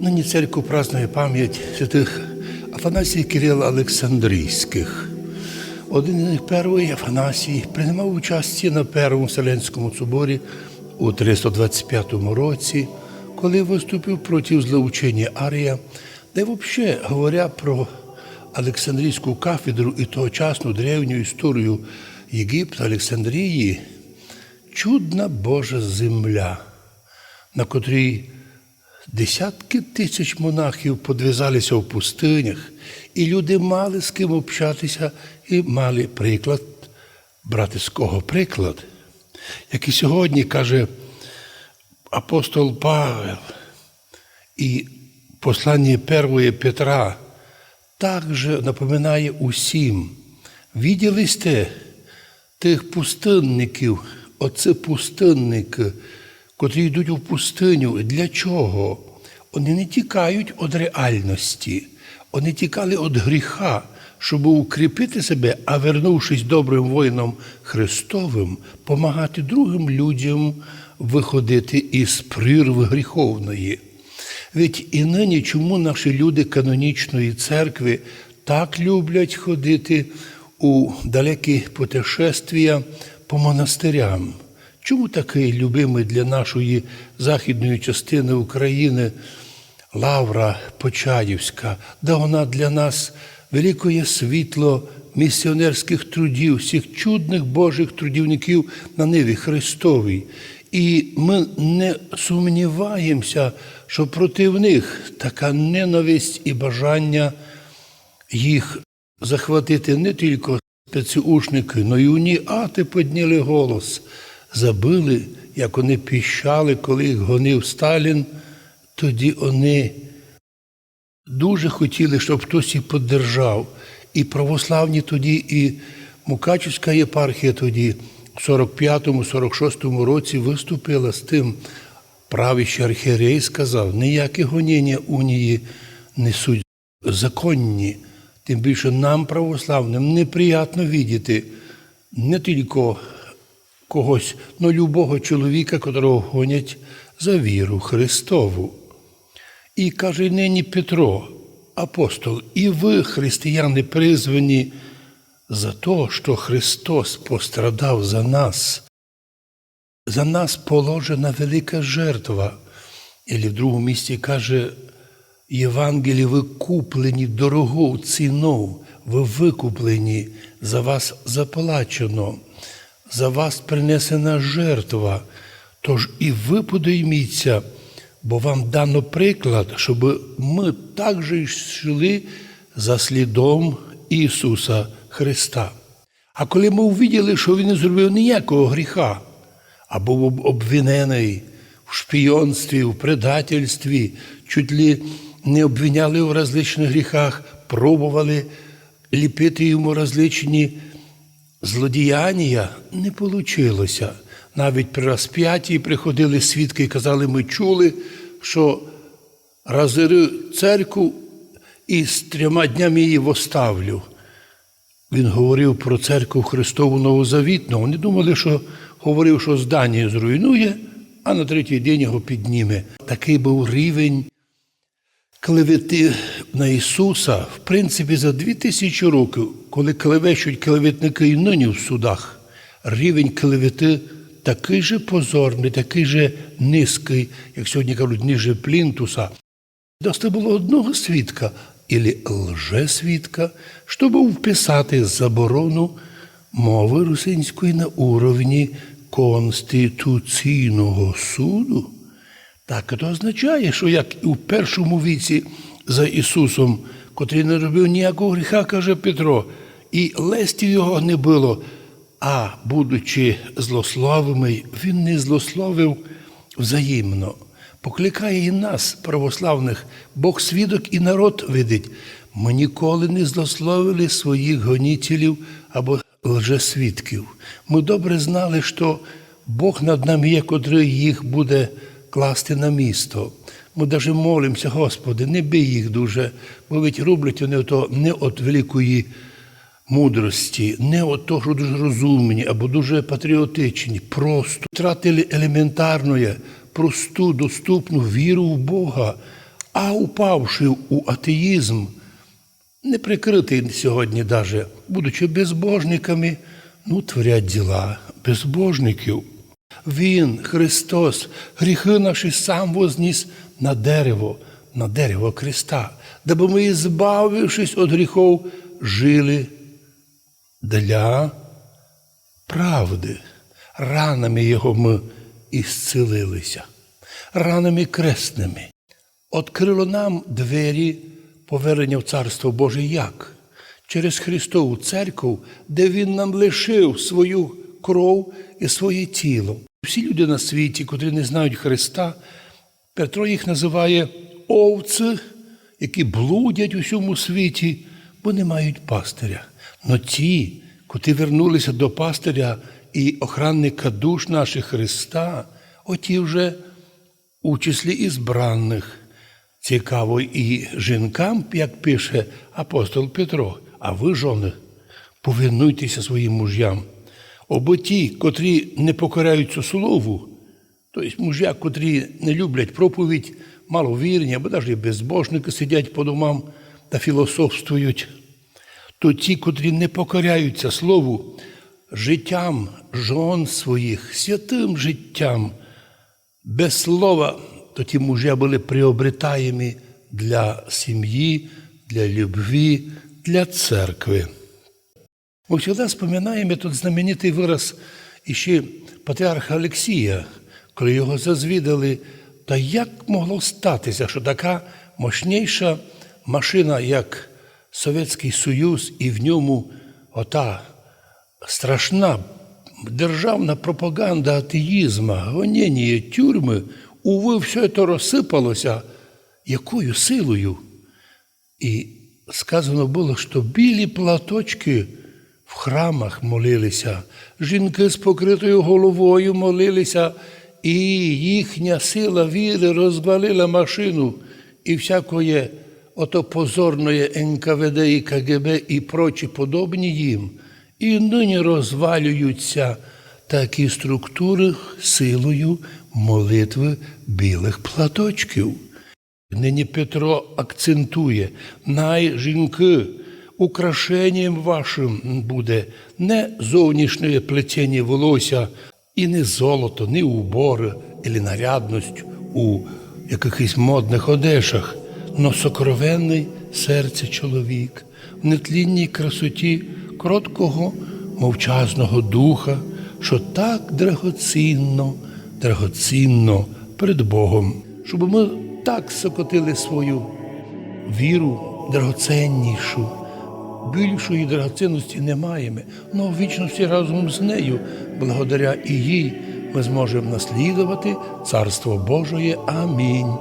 Нині церква празднує пам'ять святих Афанасія Кирила Олександрійських. Один із них перший Афанасій приймав участь на Першому Вселенському соборі у 325 році, коли виступив проти злоучення Арія, де взагалі говоря про Олександрійську кафедру і тогочасну древню історію Єгипта, Олександрії, чудна Божа земля, на котрій Десятки тисяч монахів подвизалися в пустинях, і люди мали з ким общатися і мали приклад, брати з кого приклад, як і сьогодні каже апостол Павел і послання першої Петра також напоминає усім, виділи сте тих пустинників, оце пустинники, котрі йдуть у пустиню. Для чого? Вони не тікають від реальності, вони тікали від гріха, щоб укріпити себе, а вернувшись добрим воїном Христовим, помагати другим людям виходити із прірви гріховної. Ведь і нині чому наші люди канонічної церкви так люблять ходити у далекі путешествия по монастирям? Чому такий любимий для нашої західної частини України Лавра Почаївська, да вона для нас великое світло місіонерських трудів, всіх чудних Божих трудівників на ниві Христовій. І ми не сумніваємося, що проти них така ненависть і бажання їх захватити не тільки спецюшники, но й уніати підняли голос, забили, як вони піщали, коли їх гонив Сталін, тоді вони дуже хотіли, щоб хтось їх поддержав. І православні тоді, і Мукачівська єпархія тоді в 45-46 році виступила з тим. Правіщий архієрей сказав, ніякі гоніння унії несуть законні. Тим більше нам, православним, неприємно видіти не тільки когось, але любого чоловіка, котрого гонять за віру Христову. І каже нині Петро, апостол, і ви, християни, призвані за те, що Христос пострадав за нас. За нас положена велика жертва. І в другому місці каже, Євангелії, ви куплені дорогою ціною, ви викуплені, за вас заплачено, за вас принесена жертва. Тож і ви подойміться, бо вам дано приклад, щоб ми також йшли за слідом Ісуса Христа. А коли ми увиділи, що Він не зробив ніякого гріха, а був обвинений в шпійонстві, в предательстві, чуть ли не обвиняли в различних гріхах, пробували ліпити йому различні злодіяння, не вийшло. Навіть при розп'ятті приходили свідки і казали, ми чули, що розорю церкву і з трьома днями її воставлю. Він говорив про церкву Христову Новозавітну. Вони думали, що говорив, що здання зруйнує, а на третій день його підніме. Такий був рівень клевети на Ісуса, в принципі, за дві тисячі років, коли клевещуть клеветники і нині в судах, рівень клевети такий же позорний, такий же низький, як сьогодні кажуть, ниже плінтуса. Достатньо було одного свідка, ілі лжесвідка, щоб вписати заборону мови русинської на уровні Конституційного суду. Так це означає, що як в першому віці за Ісусом, котрий не робив ніякого гріха, каже Петро, і лестів його не було, а будучи злословими, він не злословив взаємно. Покликає і нас, православних, Бог свідок і народ видить. Ми ніколи не злословили своїх гонітелів або лжесвідків. Ми добре знали, що Бог над нами є, котрий їх буде класти на місто. Ми навіть молимося, Господи, не бий їх дуже, бо ведь роблять вони то не від великої мудрості, не від того, що дуже розумні або дуже патріотичні, просто втратили елементарну, просту, доступну віру в Бога. а упавши у атеїзм, не прикритий сьогодні, даже, будучи безбожниками, ну, творять діла безбожників. Він, Христос, гріхи наші сам возніс на дерево, на дерево Христа, даби ми, збавившись від гріхов, жили для правди. Ранами Його ми ісцілилися, ранами кресними. Открило нам двері повернення в Царство Боже як? Через Христову церкву, де Він нам лишив свою кров і своє тіло. Всі люди на світі, котрі не знають Христа, Петро їх називає овці, які блудять у всьому світі, бо не мають пастиря. Но ті, котрі вернулися до пастиря і охранника душ наших Христа, оті вже у числі ізбранних. Цікаво і жінкам, як пише апостол Петро, а ви, жони, повинуйтеся своїм мужям. Обо ті, котрі не покоряються слову, тобто мужя, котрі не люблять проповідь, маловірні, або навіть безбожники сидять по домам та філософствують, то ті, котрі не покоряються слову, життям жон своїх, святим життям, без слова, то ті мужі були приобретаємі для сім'ї, для любві, для церкви. Ми завжди вспоминаємо тут знаменитий вираз іще патріарха Олексія, коли його зазвідали, та як могло статися, що така мощніша машина, як Совєтський Союз, і в ньому ота страшна державна пропаганда атеїзма, гоніння, тюрми, уви, все це розсипалося, якою силою? І сказано було, що білі платочки в храмах молилися, жінки з покритою головою молилися, і їхня сила віри розвалила машину і всякоє ото позорної НКВД і КГБ і прочі подобні їм. І нині розвалюються такі структури силою молитви білих платочків. Нині Петро акцентує, най жінки, украшенням вашим буде не зовнішнє плетіння волосся, і не золото, не убори, і нарядність у якихось модних одежах, но сокровенний серце чоловік, в нетлінній красоті кроткого мовчазного духа, що так драгоцінно, драгоцінно перед Богом, щоб ми так сокотили свою віру драгоценнішу. Більшої драгоцінності не маємо, але в вічності разом з нею, благодаря і їй, ми зможемо наслідувати Царство Божоє. Амінь.